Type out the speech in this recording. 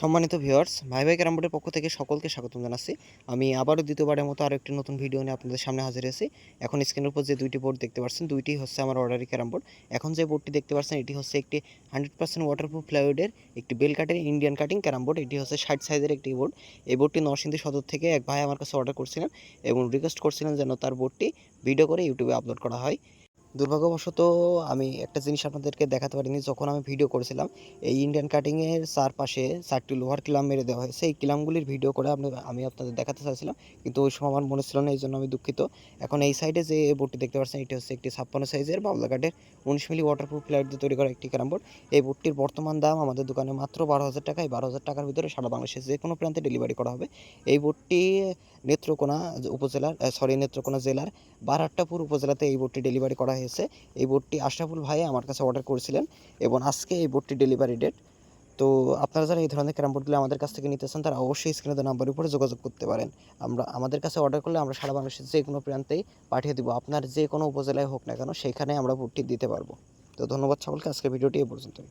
সম্মানিত ভিউয়ার্স ভাই ভাই ক্যারাম বোর্ডের পক্ষ থেকে সকলকে স্বাগতম জানাচ্ছি। আমি আবারও দ্বিতীয়বারের মতো আরও একটি নতুন ভিডিও নিয়ে আপনাদের সামনে হাজির হয়েছি। এখন স্ক্রিনের উপর যে দুইটি বোর্ড দেখতে পাচ্ছেন, দুইটি হচ্ছে আমার অর্ডারি ক্যারাম বোর্ড এখন যে বোর্ডটি দেখতে পাচ্ছেন, এটি হচ্ছে একটি হান্ড্রেড পার্সেন্ট ওয়াটারপ্রুফ প্লাইউডের একটি বেল কাটের ইন্ডিয়ান কাটিং ক্যারাম বোর্ড এটি হচ্ছে ষাট সাইজের একটি বোর্ড এই বোর্ডটি নরসিংদী সদর থেকে এক ভাই আমার কাছে অর্ডার করছিলেন এবং রিকোয়েস্ট করছিলেন যেন তার বোর্ডটি ভিডিও করে ইউটিউবে আপলোড করা হয়। দুর্ভাগ্যবশত আমি একটা জিনিস আপনাদেরকে দেখাতে পারিনি, যখন আমি ভিডিও করেছিলাম, এই ইন্ডিয়ান কাটিংয়ের চারপাশে চারটি লোহার কিলাম মেরে দেওয়া হয়েছে। এই কিলামগুলির ভিডিও করে আমি আপনাদের দেখাতে চাইছিলাম, কিন্তু ওই সময় আমার মনে ছিল না, এই জন্য আমি দুঃখিত। এখন এই সাইডে যে বোর্ডটি দেখতে পাচ্ছেন, এটি হচ্ছে একটি ছাপ্পান্ন সাইজের বাবলা কাঠের উনিশ মিলি ওয়াটারপ্রুফ প্লেয়ার দিয়ে তৈরি করা একটি ক্যারাম বোর্ড এই বোর্ডটির বর্তমান দাম আমাদের দোকানে মাত্র বারো হাজার টাকা। এই বারো হাজার টাকার ভিতরে সারা বাংলাদেশের যে কোনো প্রান্তে ডেলিভারি করা হবে। এই বোর্ডটি নেত্রকোনা উপজেলার সরি নেত্রকোনা জেলার বারাট্টাপুর উপজেলাতে এই বোর্ডটি ডেলিভারি করা হয়েছে এই বোর্ডটি আশরাফুল ভাই আমার কাছে অর্ডার করেছিলেন এবং আজকে এই বোর্ডটি ডেলিভারি ডেট তো আপনারা যারা এই ধরনের ক্যারাম বোর্ডগুলো আমাদের কাছ থেকে নিতে চান, তারা অবশ্যই স্ক্রিনে দেওয়া নাম্বারের উপরে যোগাযোগ করতে পারেন। আমরা, আমাদের কাছে অর্ডার করলে আমরা সারা বাংলাদেশের যে কোনো প্রান্তেই পাঠিয়ে দেবো। আপনার যে কোনো উপজেলায় হোক না কেন, সেখানে আমরা বোর্ডটি দিতে পারব। তো ধন্যবাদ সকলকে আজকে ভিডিওটি এ পর্যন্তই।